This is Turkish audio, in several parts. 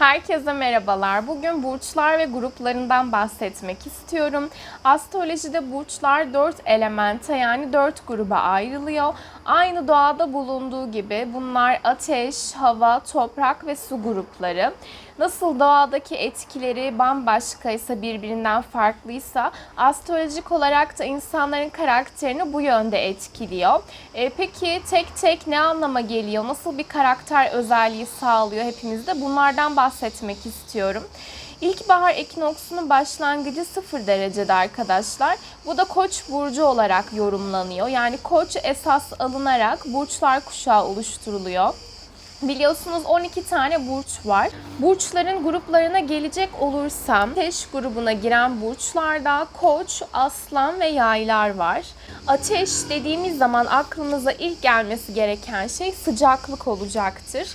Herkese merhabalar. Bugün burçlar ve gruplarından bahsetmek istiyorum. Astrolojide burçlar 4 elemente yani 4 gruba ayrılıyor. Aynı doğada bulunduğu gibi bunlar ateş, hava, toprak ve su grupları. Nasıl doğadaki etkileri bambaşkaysa birbirinden farklıysa astrolojik olarak da insanların karakterini bu yönde etkiliyor. E, peki tek tek ne anlama geliyor? Nasıl bir karakter özelliği sağlıyor hepimizde? Bunlardan bahsetmek istiyorum. İlkbahar ekinoksunun başlangıcı 0 derecede arkadaşlar. Bu da koç burcu olarak yorumlanıyor. Yani koç esas alınarak burçlar kuşağı oluşturuluyor. Biliyorsunuz 12 tane burç var. Burçların gruplarına gelecek olursam ateş grubuna giren burçlarda koç, aslan ve yaylar var. Ateş dediğimiz zaman aklımıza ilk gelmesi gereken şey sıcaklık olacaktır.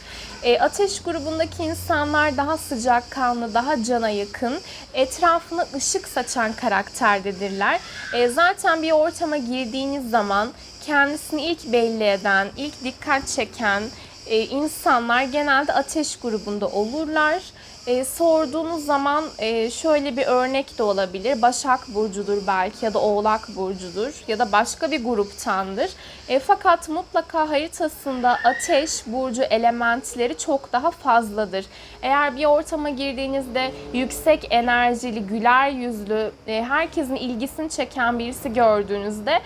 E, ateş grubundaki insanlar daha sıcakkanlı, daha cana yakın, etrafına ışık saçan karakterdedirler. E, zaten bir ortama girdiğiniz zaman kendisini ilk belli eden, ilk dikkat çeken, e, insanlar genelde ateş grubunda olurlar. E, sorduğunuz zaman e, şöyle bir örnek de olabilir. Başak Burcu'dur belki ya da Oğlak Burcu'dur ya da başka bir gruptandır. E, fakat mutlaka haritasında ateş burcu elementleri çok daha fazladır. Eğer bir ortama girdiğinizde yüksek enerjili, güler yüzlü, e, herkesin ilgisini çeken birisi gördüğünüzde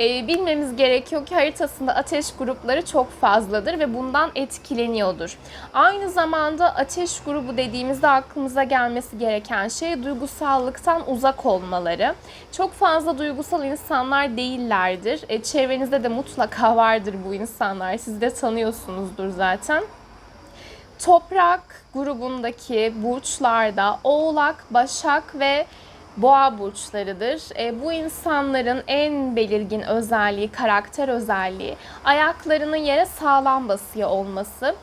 e, bilmemiz gerekiyor ki haritasında ateş grupları çok fazladır ve bundan etkileniyordur. Aynı zamanda ateş grubu dediğimizde aklımıza gelmesi gereken şey duygusallıktan uzak olmaları. Çok fazla duygusal insanlar değillerdir. E, çevrenizde de mutlaka vardır bu insanlar. Siz de tanıyorsunuzdur zaten. Toprak grubundaki burçlarda Oğlak, Başak ve boğa burçlarıdır. E, bu insanların en belirgin özelliği, karakter özelliği ayaklarının yere sağlam basıyor olması.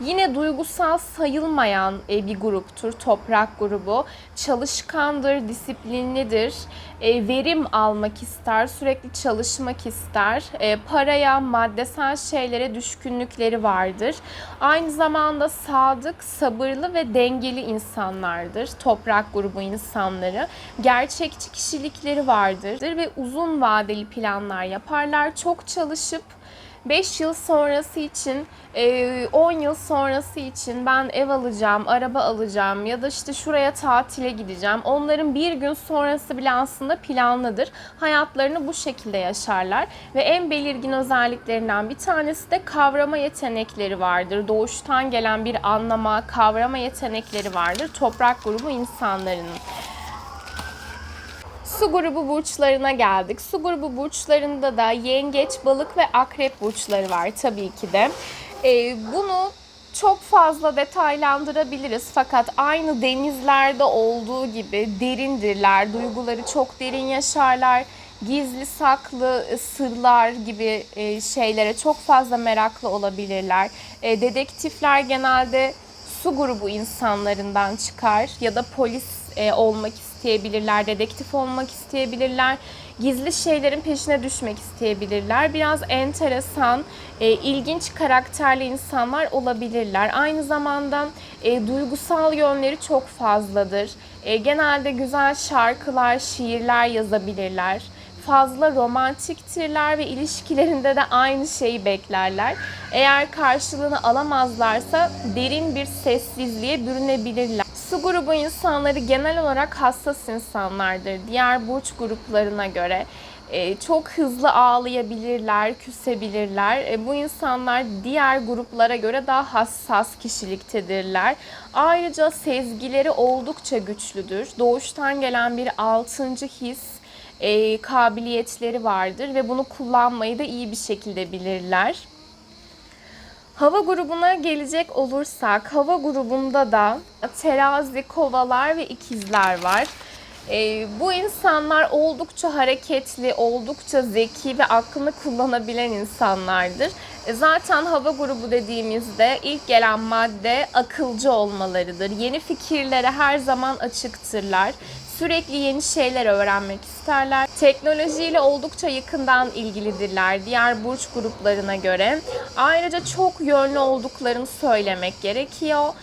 Yine duygusal sayılmayan e, bir gruptur toprak grubu. Çalışkandır, disiplinlidir, e, verim almak ister, sürekli çalışmak ister. E, paraya, maddesel şeylere düşkünlükleri vardır. Aynı zamanda sadık, sabırlı ve dengeli insanlardır toprak grubu insanları. Gerçekçi kişilikleri vardır ve uzun vadeli planlar yaparlar. Çok çalışıp 5 yıl sonrası için, 10 yıl sonrası için ben ev alacağım, araba alacağım ya da işte şuraya tatile gideceğim. Onların bir gün sonrası bile aslında planlıdır. Hayatlarını bu şekilde yaşarlar ve en belirgin özelliklerinden bir tanesi de kavrama yetenekleri vardır. Doğuştan gelen bir anlama, kavrama yetenekleri vardır toprak grubu insanların. Su grubu burçlarına geldik. Su grubu burçlarında da yengeç, balık ve akrep burçları var tabii ki de. Ee, bunu çok fazla detaylandırabiliriz fakat aynı denizlerde olduğu gibi derindirler, duyguları çok derin yaşarlar, gizli saklı sırlar gibi e, şeylere çok fazla meraklı olabilirler. E, dedektifler genelde su grubu insanlarından çıkar ya da polis e, olmak isteyebilirler, dedektif olmak isteyebilirler, gizli şeylerin peşine düşmek isteyebilirler. Biraz enteresan, e, ilginç karakterli insanlar olabilirler. Aynı zamanda e, duygusal yönleri çok fazladır. E, genelde güzel şarkılar, şiirler yazabilirler fazla romantiktirler ve ilişkilerinde de aynı şeyi beklerler. Eğer karşılığını alamazlarsa derin bir sessizliğe bürünebilirler. Su grubu insanları genel olarak hassas insanlardır. Diğer burç gruplarına göre e, çok hızlı ağlayabilirler, küsebilirler. E, bu insanlar diğer gruplara göre daha hassas kişiliktedirler. Ayrıca sezgileri oldukça güçlüdür. Doğuştan gelen bir altıncı his e, kabiliyetleri vardır ve bunu kullanmayı da iyi bir şekilde bilirler. Hava grubuna gelecek olursak, hava grubunda da terazi, kovalar ve ikizler var. E, bu insanlar oldukça hareketli, oldukça zeki ve aklını kullanabilen insanlardır. E, zaten hava grubu dediğimizde ilk gelen madde akılcı olmalarıdır. Yeni fikirlere her zaman açıktırlar. Sürekli yeni şeyler öğrenmek isterler. Teknolojiyle oldukça yakından ilgilidirler diğer burç gruplarına göre. Ayrıca çok yönlü olduklarını söylemek gerekiyor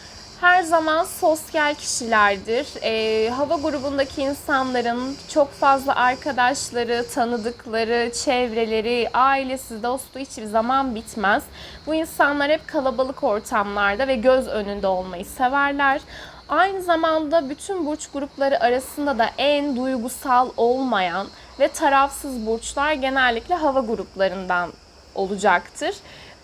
her zaman sosyal kişilerdir. Ee, hava grubundaki insanların çok fazla arkadaşları, tanıdıkları, çevreleri, ailesi, dostu hiçbir zaman bitmez. Bu insanlar hep kalabalık ortamlarda ve göz önünde olmayı severler. Aynı zamanda bütün burç grupları arasında da en duygusal olmayan ve tarafsız burçlar genellikle hava gruplarından olacaktır.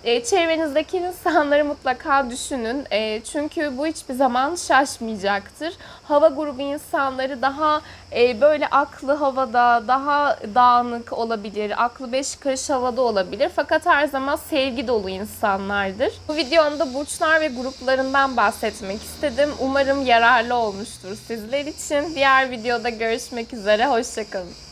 E, çevrenizdeki insanları mutlaka düşünün. E, çünkü bu hiçbir zaman şaşmayacaktır. Hava grubu insanları daha e, böyle aklı havada, daha dağınık olabilir. Aklı beş karış havada olabilir. Fakat her zaman sevgi dolu insanlardır. Bu videomda burçlar ve gruplarından bahsetmek istedim. Umarım yararlı olmuştur sizler için. Diğer videoda görüşmek üzere. Hoşçakalın.